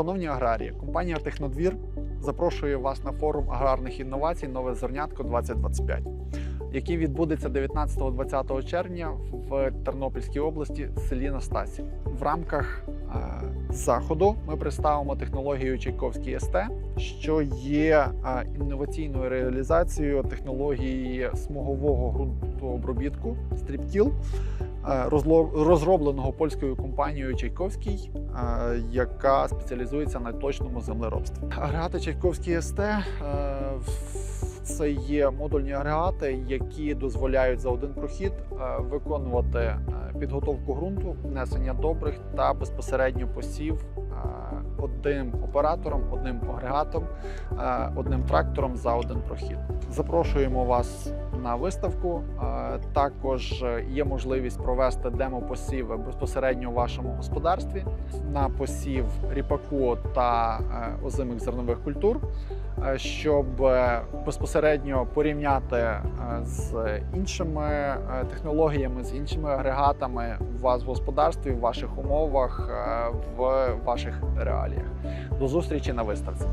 Шановні аграрії, компанія Технодвір запрошує вас на форум аграрних інновацій Нове зернятко 2025, який відбудеться 19-20 червня в Тернопільській області в селі Настасі. В рамках е, заходу ми представимо технологію Чайковський СТ, що є е, інноваційною реалізацією технології смугового ґрунтообробітку стріптіл, розло- розробленого польською компанією Чайковський, е, яка спеціалізується на точному землеробстві. Агрегати Чайковський СТ е, в- це є модульні агрегати, які дозволяють за один прохід е, виконувати е, підготовку ґрунту, внесення добрих та безпосередньо посів е, одним оператором, одним агрегатом, одним трактором за один прохід. Запрошуємо вас на виставку. Також є можливість провести демо-посіви безпосередньо у вашому господарстві на посів ріпаку та озимих зернових культур, щоб е, безпосередньо порівняти е, з іншими е, технологіями, з іншими агрегатами у вас в господарстві, в ваших умовах, е, в ваших реаліях. До зустрічі на виставці.